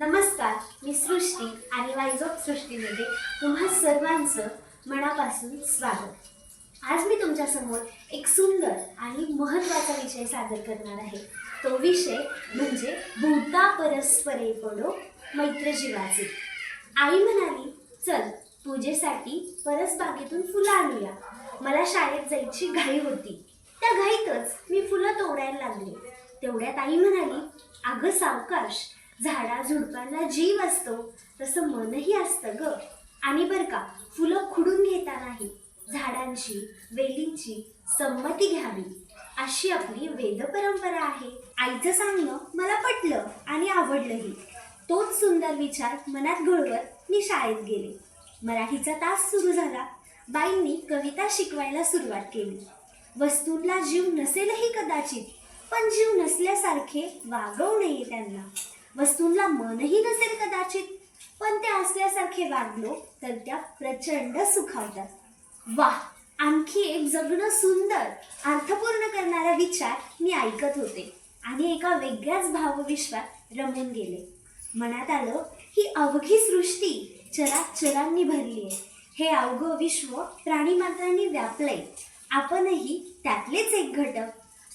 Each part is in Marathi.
नमस्कार मी सृष्टी आणि वाईज ऑफ सृष्टीमध्ये तुम्हा सर्वांचं मनापासून स्वागत. आज मी तुमच्यासमोर एक सुंदर आणि महत्त्वाचा विषय सादर करणार आहे. तो विषय म्हणजे भूता परस्परे पडो मैत्रजीवाचे. आई म्हणाली चल पूजेसाठी परसबागेतून फुलं आणूया. मला शाळेत जायची घाई होती. त्या घाईतच मी फुलं तोडायला लागले. तेवढ्यात आई म्हणाली अगं सावकाश झाडा झुडपांना जीव असतो तसं मनही असतं ग. आणि बर का फुलं खुडून घेतानाही झाडांची वेलींची संमती घ्यावी. अशी आपली वेद परंपरा आहे. आईचं सांगणं मला पटलं आणि आवडलंही. तोच सुंदर विचार मनात घोळवत मी शाळेत गेले. मराठीचा तास सुरू झाला. बाईंनी कविता शिकवायला सुरुवात केली. वस्तूंना जीव नसेलही कदाचित पण जीव नसल्यासारखे वागवू नये त्यांना. वस्तूंना मनही नसेल कदाचित. पण ते असल्यासारखे वागलो तर त्या प्रचंड सुखावतात. वा आणखी एक जगणं सुंदर अर्थपूर्ण करणारा विचार मी ऐकत होते. आणि एका वेगळ्याच भावविश्वात रमून गेले. मनात आलं ही अवघी सृष्टी चराचरांनी भरली आहे. हे अवघं विश्व प्राणीमात्रांनी व्यापलंय. आपणही त्यातलेच एक घटक.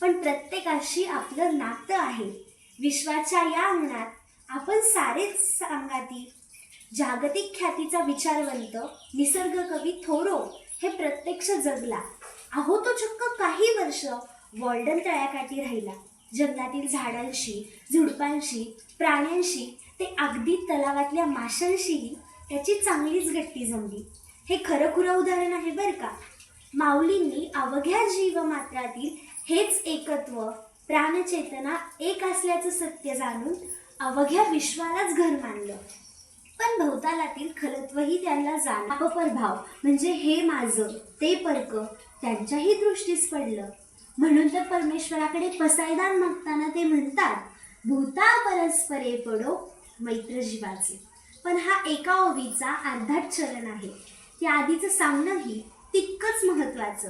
पण प्रत्येकाशी आपलं नातं आहे. विश्वाच्या या अंगणात आपण सारेच सांगाती. जागतिक ख्यातीचा विचारवंत निसर्ग कवी थोरो हे प्रत्यक्ष जगला. अहो तो चक्क काही वर्ष वॉल्डन तळ्याकाठी राहिला. जंगलातील झाडांशी झुडपांशी प्राण्यांशी ते अगदी तलावातल्या माशांशीही त्याची चांगलीच गट्टी जमली. हे खरं खुरं उदाहरण आहे बरं का? माऊलींनी अवघ्या जीवमात्रातील हेच एकत्व प्राणचेतना एक असल्याचं सत्य जाणून अवघ्या विश्वालाच घर मानलं. पण भोवतालातील खलत्वही त्यांना जाण अपरभाव म्हणजे हे माझं ते परक त्यांच्याही दृष्टीस पडलं. म्हणून तर परमेश्वराकडे पसायदान मागताना ते म्हणतात भूता परस्परे पडो मैत्र जीवाचे पण हा एका ओवीचा अर्धाच चरण आहे. त्या आधीचं सांगणंही तितकंच महत्त्वाचं.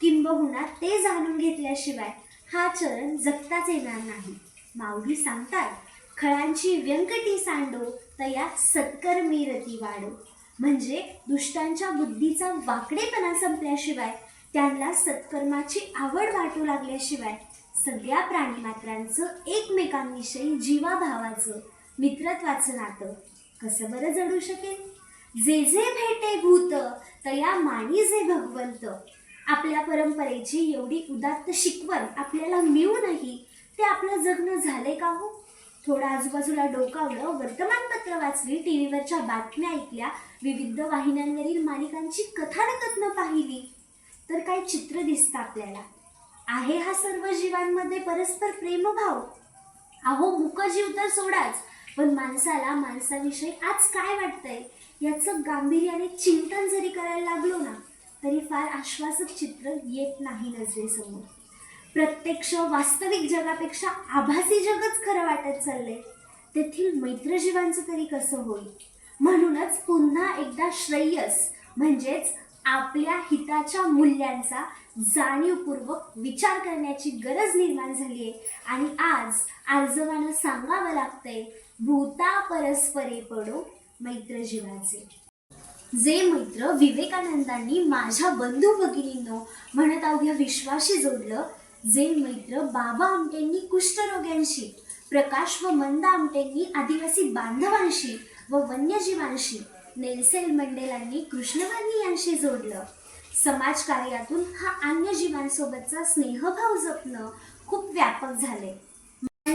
किंबहुना ते जाणून घेतल्याशिवाय हा चरण जगताच येणार नाही. माऊली सांगतात खळांची व्यंकटी सांडो तया सत्कर्मी रती वाढो म्हणजे दुष्टांच्या बुद्धीचा वाकडेपणा संपल्याशिवाय त्यांना सत्कर्माची आवड वाटू लागल्याशिवाय सगळ्या प्राणीमात्रांचं एकमेकांविषयी जीवाभावाचं मित्रत्वाचं नातं कसं बरं जडू शकेल? जे जे भेटे भूत तया माणी जे भगवंत. आपल्या परंपरेची एवढी उदात्त शिकवण आपल्याला मिळूनही ते आपलं जगणं झाले का हो? थोडं आजूबाजूला डोकावलं वर्तमानपत्र वाचली टी व्हीवरच्या बातम्या ऐकल्या विविध वाहिन्यांवरील मालिकांची कथानकथनं पाहिली तर काय चित्र दिसतं आपल्याला? आहे हा सर्व जीवांमध्ये परस्पर प्रेमभाव? अहो मुकजीव तर सोडाच पण माणसाला माणसाविषयी आज काय वाटतंय? याचं गांभीर्याने चिंतन जरी करायला लागलो ना तरी फार आश्वासक चित्र येत नाही नजरेसमोर. प्रत्यक्ष वास्तविक जगापेक्षा आभासी जगच खरं वाटत चाललंय. तेथील मैत्रजीवांचं तरी कसं होईल? म्हणूनच पुन्हा एकदा श्रेयस म्हणजेच आपल्या हिताच्या मूल्यांचा जाणीवपूर्वक विचार करण्याची गरज निर्माण झाली आहे. आणि आज आर्जवानं सांगावं लागतंय भूता परस्परे पडो मैत्रजीवाचे. जे मैत्र विवेकानंदांनी माझ्या बंधू भगिनींनो म्हणत अवघ्या विश्वाशी जोडलं जे मैत्र बाबा आमटेंनी कुष्ठरोग्यांशी प्रकाश व मंदा आमटेंनी आदिवासी बांधवांशी व वन्यजीवांशी नेल्सेल मंडेलांनी कृष्णवर्णीयांशी जोडलं. समाजकार्यातून हा अन्य जीवांसोबतचा स्नेहभाव जपणं खूप व्यापक झाले.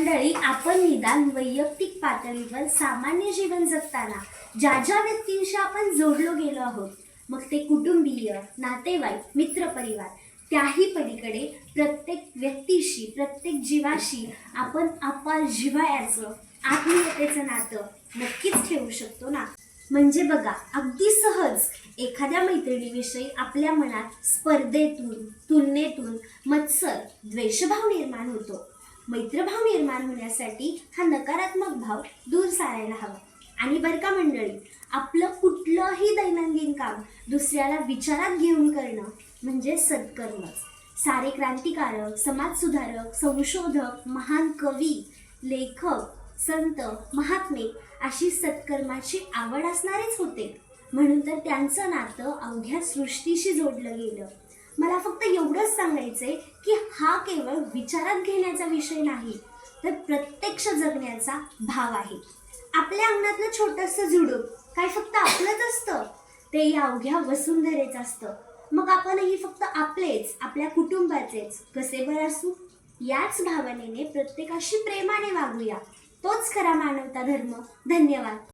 मंडळी आपण निदान वैयक्तिक पातळीवर सामान्य जीवन जगताना ज्या ज्या व्यक्तींशी आपण जोडलो गेलो आहोत मग ते कुटुंबीय नातेवाईक मित्रपरिवार त्याही पलीकडे प्रत्येक व्यक्तीशी प्रत्येक जीवाशी आपण अपार जिव्हाळ्याचं आत्मीयतेचं नातं नक्कीच ठेवू शकतो ना? म्हणजे बघा अगदी सहज एखाद्या मैत्रिणीविषयी आपल्या मनात स्पर्धेतून तुलनेतून मत्सर द्वेषभाव निर्माण होतो. मैत्रभाव निर्माण होण्यासाठी हा नकारात्मक भाव दूर सारायला हवा. आणि बरं का मंडळी आपलं कुठलंही दैनंदिन काम दुसऱ्याला विचारात घेऊन करणं म्हणजे सत्कर्म सारे क्रांतिकारक समाजसुधारक संशोधक महान कवी लेखक संत महात्मे अशी सत्कर्माची आवड असणारेच होते. म्हणून तर त्यांचं नातं अवघ्या सृष्टीशी जोडलं गेलं. मला फक्त एवढंच सांगायचंय की हा केवळ विचारात घेण्याचा विषय नाही तर प्रत्यक्ष जगण्याचा भाव आहे. आपल्या अंगणातलं छोटंसं झुडूप काय फक्त आपलंच असतं? ते या अवघ्या वसुंधरेच असतं. मग आपणही फक्त आपलेच आपल्या कुटुंबाचेच कसे बरं असू? याच भावनेने प्रत्येकाशी प्रेमाने वागूया. तोच खरा मानवता धर्म. धन्यवाद.